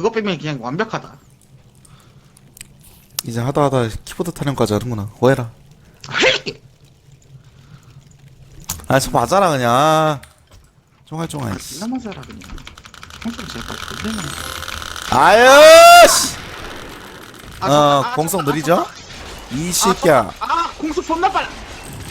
그거 빼면 그냥 완벽하다. 이제 하다 하다 키보드 타령까지 하는구나. 뭐해라. 할게. 아, 저 맞아라 그냥. 쫑알쫑알. 씨. 나마자라 그냥. 평소에 제발 존대만. 아유 씨. 아, 어, 아, 공성 아, 느리죠? 이 아, 새끼야. 아, 공수 존나 빨라.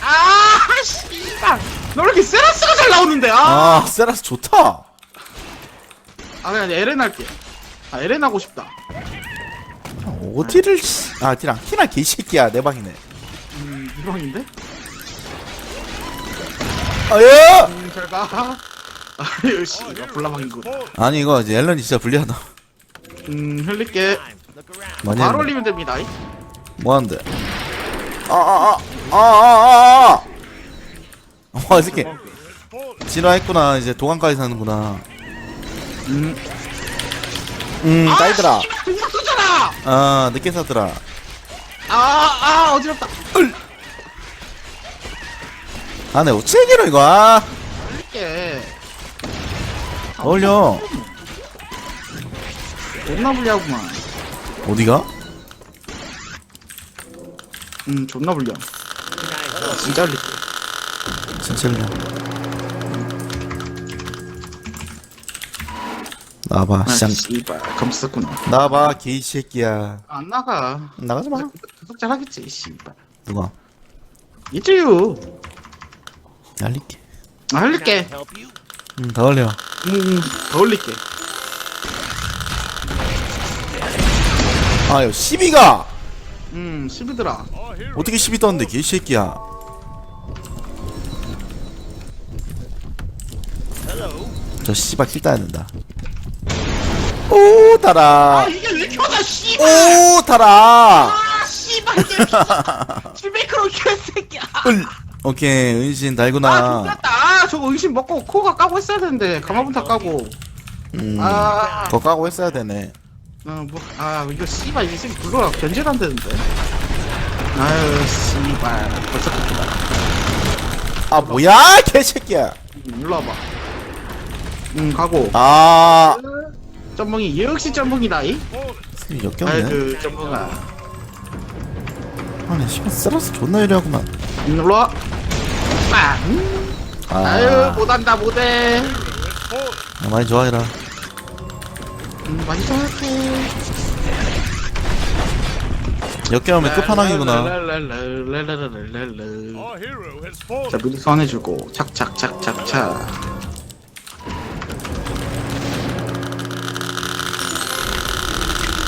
아, 씨발. 너왜 이렇게 세라스가 잘 나오는데? 아, 아, 세라스 좋다. 아 그냥 에렌 할게. 아, 에렌 하고 싶다. 어디를 씨. 아, 티랑 티랑 개새끼야 내 방이네. 음, 이방인데? 아유. 음, 잘 가. 아유, 씨, 불나방이군. 아니 이거 이제 앨런이 진짜 불리하다. 음, 흘릴게. 많이 바로 했네. 올리면 됩니다. 뭐 하는데? 아, 아, 아, 아, 아, 아, 아. 와, 이 새끼. 진화했구나. 이제 도감까지 사는구나. 음, 음. 아, 씨발, 그냥 쏘잖아! 아, 늦게 사더라. 아, 아, 어지럽다. 아, 내 우체기로 이거. 아, 흘릴게. 어울려. 존나 불리하구만. 어디가? 음, 존나 불리함. 진짜 흘릴게. 진짜 흘 나와봐, 아, 시장. 씨발, 검쓰구나. 나와봐, 개이 새끼야. 안 나가. 나가지 마. 계속 잘하겠지, 씨발. 누가? 이제유. 날릴게. 아, 흘릴게. 음, 더 흘려. 음, 더 흘릴게. 아유, 12가! 음, 시비들아. 어떻게 12 떴는데, 개이 새끼야. 저 씨발 킬 따야 된다. 오, 아, 달아. 이게 왜 켜져, 씨발! 오, 달아. 아, 씨발, 이게 실베이크로 개새끼야. 은. 오케이, 은신 아, 달구나. 좋겠다. 아, 저거 의심 먹고 코가 까고 했어야 되는데, 가마분타 까고. 음, 아, 그거 까고 했어야 되네. 어, 뭐, 아, 이거 씨발, 이 새끼 불러라. 견제도 안 되는데. 아유, 씨발. 벌써 끝이다. 아, 뭐야, 개새끼야. 음, 일로 와봐. 음, 가고. 아, 짬뽕이, 역시 짬뽕이다, 이? 스킬이 역겹네. 그, 짬뽕아. 아니, 씨발, 쓰러서 존나 유리하구만. 음, 일로 와. 빵. 아, 아유, 못한다, 못해. 야, 많이 좋아해라. 음, 많이 좋아할게. 역겨우면 끝판왕이구나. 자, 미리 선해주고, 착착착착착.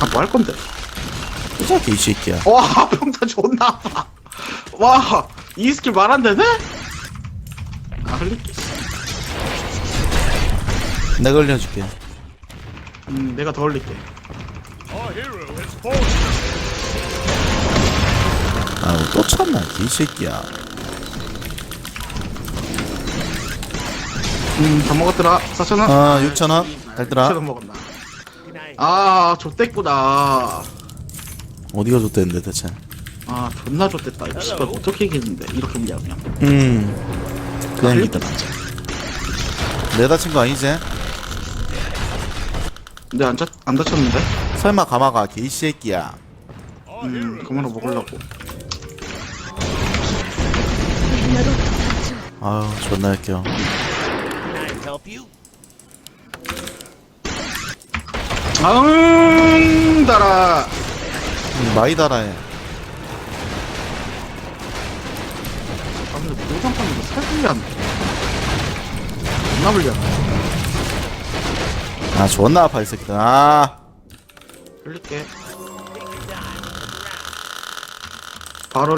아, 뭐 할 건데? 진짜 개새끼야. 와, 평타 존나 아파. 와, 이 스킬 말안 되네? 아, 흘릴게. 내가 올려줄게. 음, 내가 더 흘릴게. Our hero has fallen. 아, 또 참나, 개새끼야. 음, 다 먹었더라. 4,000원? 아, 6,000원? 달더라. 6,000원 먹었나. 아, 좆됐구나. 어디가 좋대는데, 대체. 아, 존나 좆됐다. 이거 씨발 어떻게 이기는데, 이렇게 밀려면. 음. 그냥 이더라. 내 다친 거 아니지? 근데 안, 자, 안 다쳤는데? 설마 가마가 개새끼야. 음, 그만로 먹으려고. 아유, 존나 역겨. 아응, 달아. 음, 많이 달아해. 아, 근데 모장판 이거 살 불리한데. 존나 불리하네. 아, 존나 아파, 이 새끼들. 아. 흘릴게. 바로.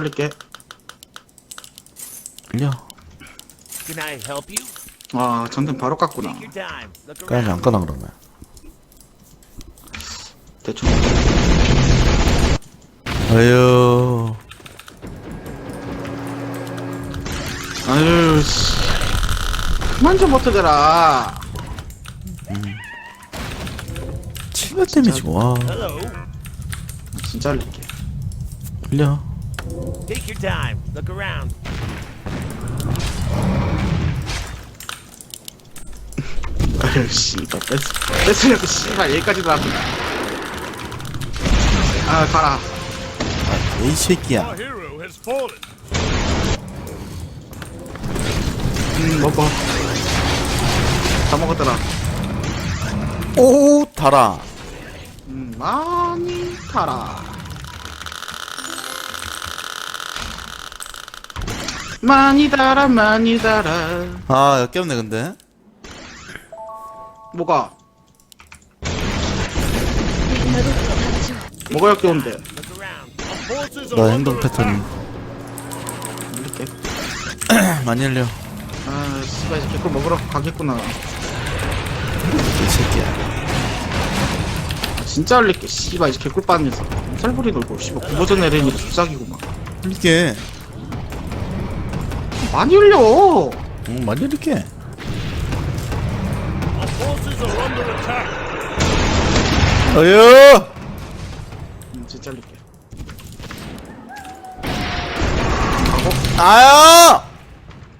Can I help you? 와, 전등 바로 깠구나. Take your time. Look 까지 around. 안 까나, 그러면. 대충. 아유. 아유, 씨. 그만 좀 버텨대라. 700 데미지, 와. Hello. 진짜 흘릴게. 흘려. Take your time. Look around. 아유, 아유 씨발 뺏 뺏으려고 씨발 여기까지 나왔구나 아 가라. 이 새끼야. 음 먹어. 다 먹었더라. 오 달아. 음 많이 타라 많이 달아 많이 달아. 아 역겹네 근데. 뭐가 forces 너 are 행동 패턴이. 이렇게. 많이 열려. 아 씨발 이제 개꿀 먹으러 가겠구나. 이 새끼야. 진짜 흘릴게. 씨발 이제 개꿀 빠는 녀석. 살부리 놀고 씨발 구버전 에렌이 숲삭이구만. 흘리게. 많이 흘려! 응 많이 흘릴게. 어휴 흘릴게 아야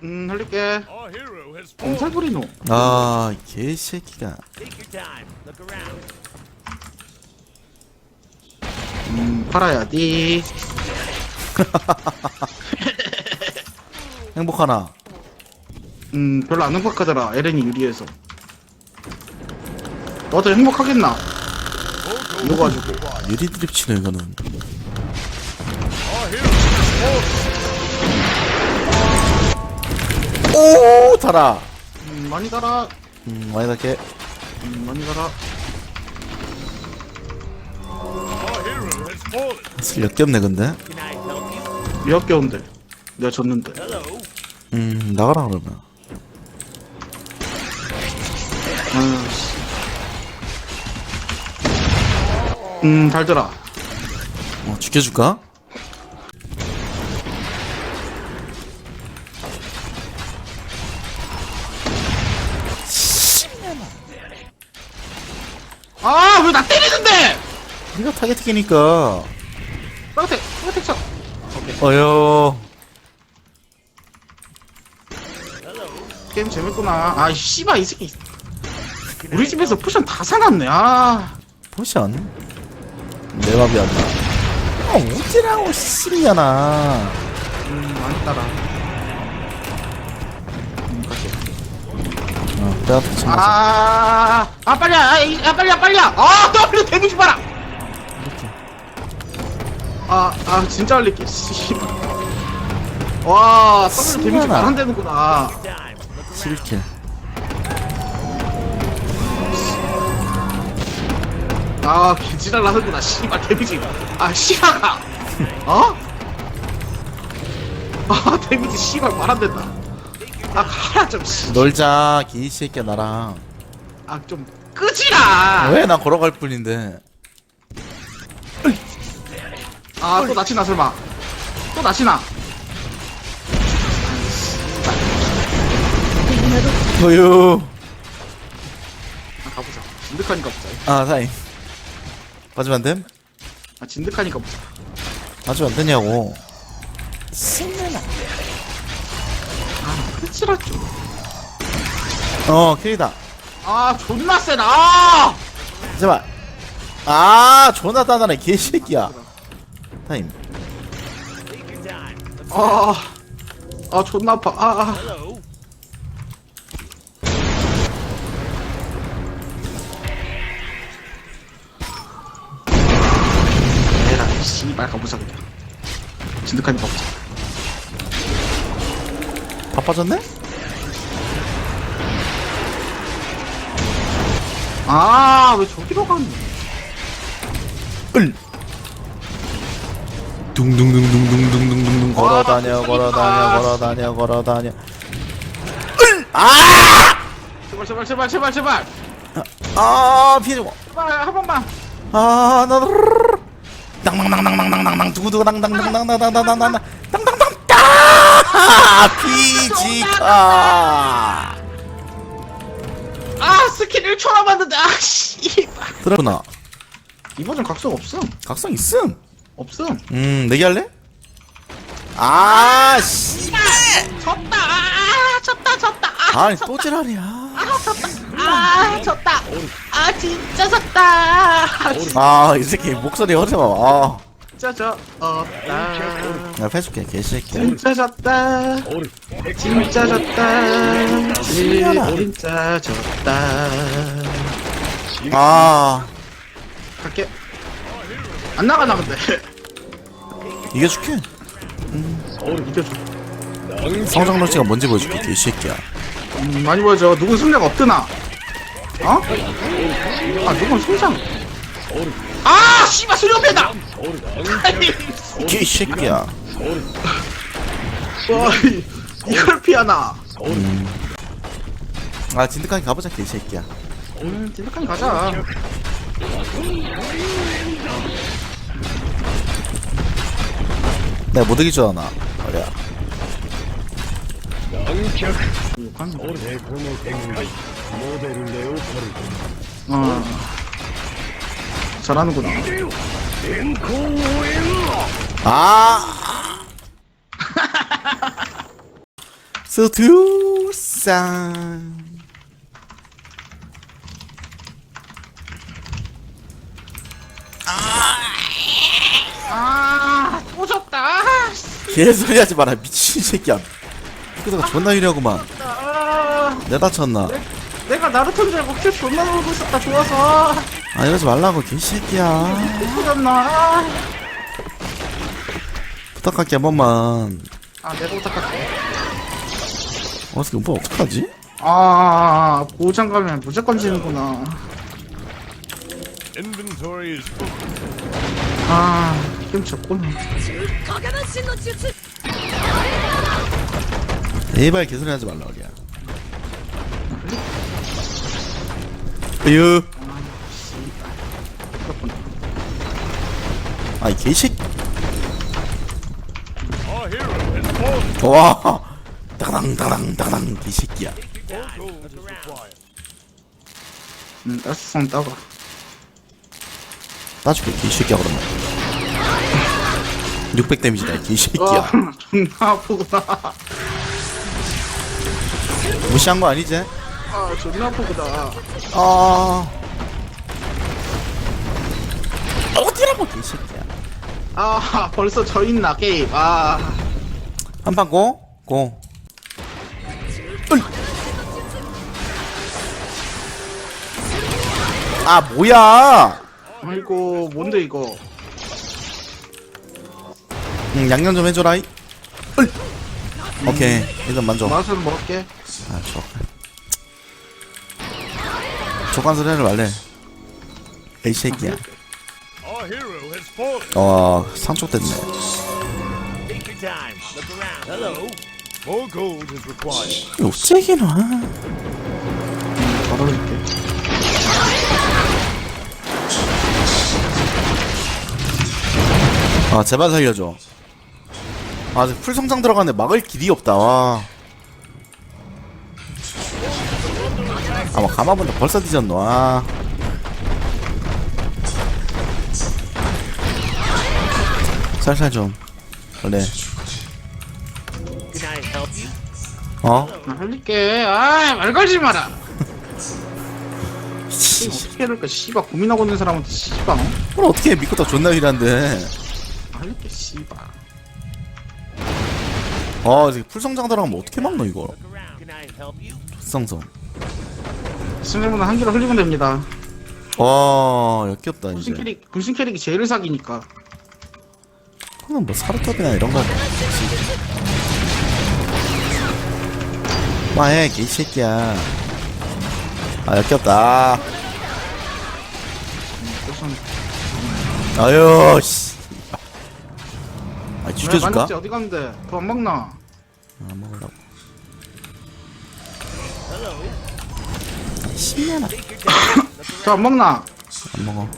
음 흘릴게. Our hero has fallen. 엄살 부리 노. 아 개새끼가. 음 팔아야지 행복하나? 음 별로 안 행복하더라 에렌이 유리해서. 너도 행복하겠나 이거 가지고. 유리 드립 치네 이거는. 오 달아. 음 많이 달아. 음 많이 달게. 음 많이 달아. 역겹네 근데? 역겨운데? 내가 졌는데. 음 나가라 그러면. 아씨 음 달더라 어 죽여줄까? 아 왜 나 때리는데? 네가 타겟팅이니까. 빨간색 빨간색 쳐. 어여. 게임 재밌구나. 아 씨발 이 새끼. 우리 집에서 쿠션 다 사놨네. 아. 포션 내 맘이 안 나 어 어찌라고 씨발년아 음, 많이 따라 음. 어 내가 참아 아, 아 빨리야, 아, 이- 아 빨리야, 빨리야. 아, W 데미지 봐라. 이렇게 아, 아 진짜. 씨발. 와, W 데미지 신기하다. 말안 되는구나. 11킬 아, 개지랄 나는구나. 씨발 데미지. 아, 시야가. 어? 아, 데미지 씨발 말 안 된다. 아, 가라 좀. 씨. 놀자 개새끼야 나랑 아, 좀 끄지라. 왜 나 걸어갈 뿐인데 아, 또 나치나 설마. 또 나치나. 어휴 아, 가보자. 진득하니까 보자. 아 사인 맞으면 안 됨? 아, 진득하니까. 맞으면 안 되냐고 아, 좀. 어 킬이다 아, 존나 세다. 아! 제발 아 존나 따다네 개새끼야 타임 아, 아, 존나 아파. 아, 아. Hello. 씨발, 가보자, 그냥. 진득하니까 보자. 바빠졌네? 아, 왜 저기로 가니? 을 둥둥둥둥둥둥둥둥둥 와, 걸어다녀 또 걸어다녀 사기다. 걸어다녀 걸어다녀 제발, 제발, 제발, 제발, 제발. 아 피해주고 제발, 한 번만. 아 나도 땅땅땅땅땅땅땅 두구두구땅땅땅땅땅땅땅땅땅 땅땅땅 아 피지카 아, 스킬 1초 남았는데, 아, 씨발. 들었구나 이번엔 각성 없음. 각성 있음 없음. 음 내기 할래? 아 씨. 졌다. 아, 졌다, 졌다. 아, 아니 또 지랄이야 아, 졌다. 아, 아 졌다 아 진짜 졌다. 아아이 새끼 목소리 허세봐 아. 진짜 졌다. 내가 패줄게 개새끼야. 진짜 졌다. 진짜 졌다. 진짜 졌다. 아. 갈게. 안 나가나 근데. 이겨줄게. 이겨줘 성장 로치가 뭔지 보여줄게 개새끼야. 음, 많이 보여줘. 누군 승리가 없드나 어? 아 누군 승장 아 씨발 수렵배다! 개 새끼야. 와 이- 이걸 피하나? 아 진득하게 가보자 개 새끼야. 음 찐득하게 가자. 내가 못 이길 줄 아나 그래 어 잘하는구나. 아! 스투산 아또 졌다. 개소리 하지 마라 미친 새끼야. 피크가 존나 유리하구만. 아, 내 다쳤나 내가 나루토인 줄 알고 킬 존나 놀고 있었다 좋아서 아 이러지 말라고 개새끼야 또 졌나 부탁할게 한 번만 아 내가 부탁할게 어 새끼 오빠 어떡하지? 아 보호장 가면 무조건 지는구나 Inventory is full. 아 게임 졌구나 影分身の術 제발 개소리 하지 말라 그래 으유 아이 fallen. 와 따당 따당 따당 required. 음 따스성 따가 따줄게 개새끼야 그러면 600 데미지다 이 개새끼야 와 존나 아프구나 무시한 거 아니지? 아 존나 아프구나 아. 어디라고 개새끼야? 아 벌써 져 있나 게임. 아. 한판 고? 고 으이. 아 뭐야? 아이고 뭔데 이거? 응, 양념 좀 해줘라 이. 으이. 오케이 일단 만져. 맛을 먹을게. 아 좋아 조간소리 해를 말래 에이 새끼야. 어 is required. 욕쟁이나 바로 아 제발 살려줘 아 아직 풀성장 들어가는데 막을 길이 없다 와 아마 가마본데 벌써 뒤졌노. 아. 살살 좀. 원래? 어? 나 살릴게 아 말 걸지 마라. 이거 어떻게 해야 될까? 씨발 고민하고 있는 사람한테 씨발 어? 그걸 어떻게 해 믿고 다 존나 일한데? 살릴게 씨발. 아 이제 풀성장 들어가면 어떻게 막노 이거? 풀성성 승리보다 한 개로 흘리면 됩니다. 와 역겹다 이제. 캐릭 분신 캐릭이 제일 사기니까. 그건 뭐 사르톱이나 이런 거. 와해 개새끼야. 아 역겹다. 아유 씨. 아왜 죽여줄까? 만났지? 어디 갔는데? 더안 먹나? 안 먹으려고 Hello. 신기하나 Take your time. Look 더안 먹나? 안 먹어.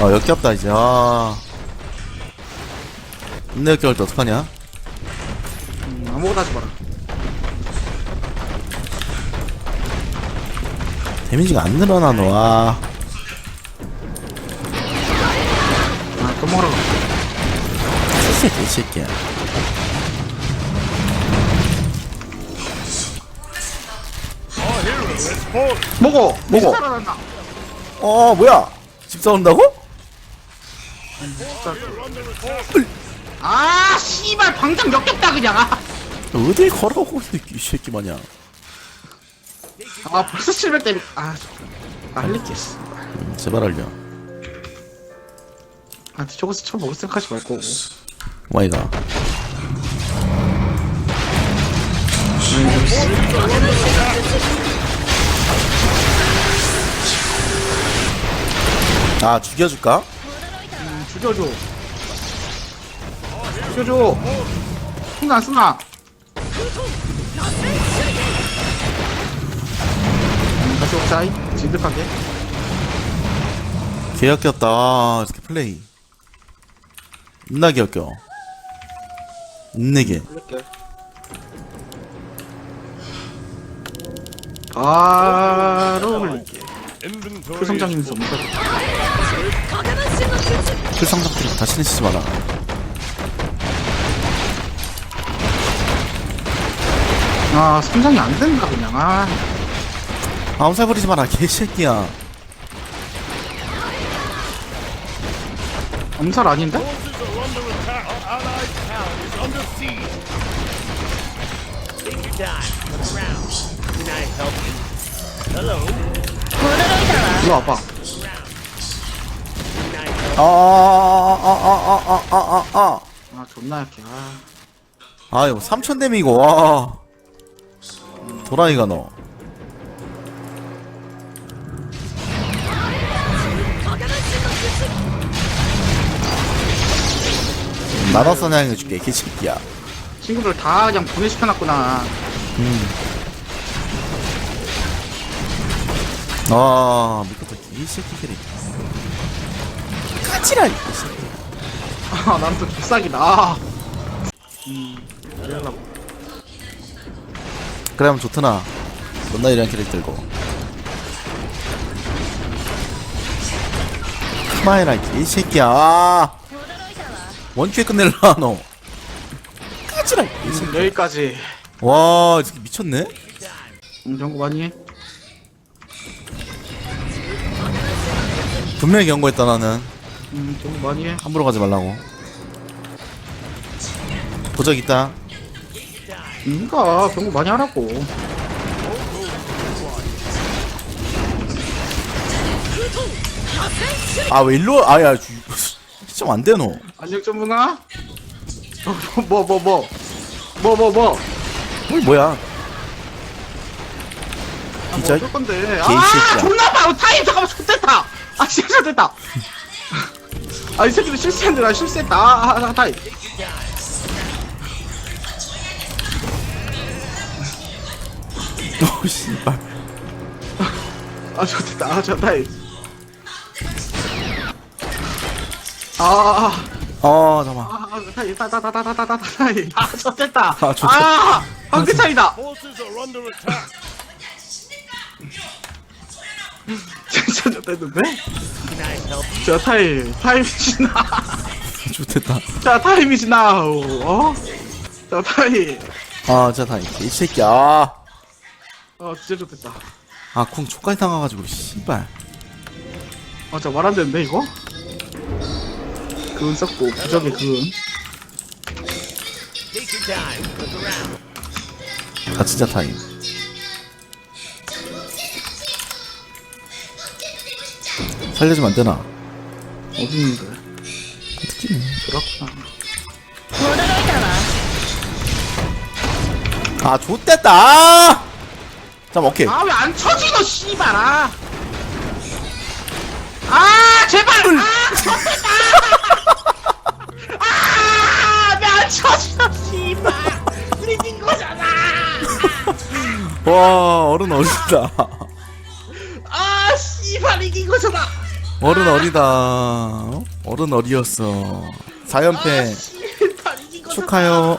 아 역겹다 이제. 아. 근데 역겨울 때 어떡하냐? 음, 아무것도 하지 마라. 데미지가 안 늘어나 너아 hero has fallen. 먹어 먹어. 어 뭐야? 집 싸운다고? 아 씨발 방장 역겹다 그냥. 아, 어딜 걸어오고 있어 이 새끼 마냥. 아 벌써 700 때리 아 날리겠어 음, 제발 알려. 아 저거서 처음 먹을 생각하지 말고 와이가. 아 죽여줄까? 죽여줘. 죽여줘. 순간 순간 다시 옥사이? 진득하게? 개역겹다. 아, 이렇게 플레이. 겁나 개역겨 인내게 이렇게. 바로 올릴게. 풀성장님에서 못 그 가져. 필상상들이 다시 내시지 마라 아, 성장이 안 되는가, 그냥. 아, 암살 부리지 마라 개새끼야 암살 아닌데? Under siege. Take your time. Look around. Can I help you? Hello? 일로 와봐 Can I help 아아아아아아아아아 아 존나 약해 아 아 이거 3천 데미고 와 도라이가 너 나눠 사냥해줄게 개새끼야. 친구들 다 그냥 분해시켜놨구나. 아 미쳤다 개새끼들이 새끼 아 나는 또 족삭이다. 아. 음 이러려고 그래 하면 좋더나? 존나 이런 캐릭 들고 이 개새끼야. 아, 원큐에 끝낼라 너 까지라 음, 여기까지. 와 이 새끼 미쳤네. 음 경고 많이 해? 분명히 경고했다 나는. 음, 경고 많이 해? 함부로 가지 말라고. 도적 있다. 니가 경고 많이 하라고. 아 왜 일로 아야 좀안돼 너. 안녕 전문아 뭐 뭐 뭐? 뭐 뭐 뭐? 뭘 뭐야? 진짜? 뭐 어쩔 건데? 아 개새끼야. 존나 봐 타임 잠깐만 좋됐다. 아 진짜 됐다. 아이 새끼들 실수했는데 나 실수했다. 아, 아, 아 타임 어 씨발. 아 좋됐다. 아저 타임 아 어 잠깐. 아, 타임, 타, 타, 타, 타, 타, 타, 타, 타임. 아, 좋됐다. 아, 좋됐다. 아, 한끗 차이다. Forces are under attack. 진짜 you? 자, 타임, 타임이지 나. 좋됐다. 자, 타임이 지 나. 어? 자, 타임. 아 진짜 다이 이 새끼야. 아, 어, 진짜. 아쿵 촉까지 당해가지고 씨발. 아, 자, 말안 되는데, 이거? 그건 썼고 부적의 그건. 가치자 타임. 살려주면 안되나? 어딨는 거야? 어떻게 그렇구나. 아 좋댔다! 자 오케이. 아 왜 안 쳐지노 씨발아! 아 제발! 아 와 어른 어리다. 아, 씨발, 이긴 거잖아! 어른 어리다. 어? 어른 어리였어. 4연패 아, 씨발, 이긴 거잖아! 축하요.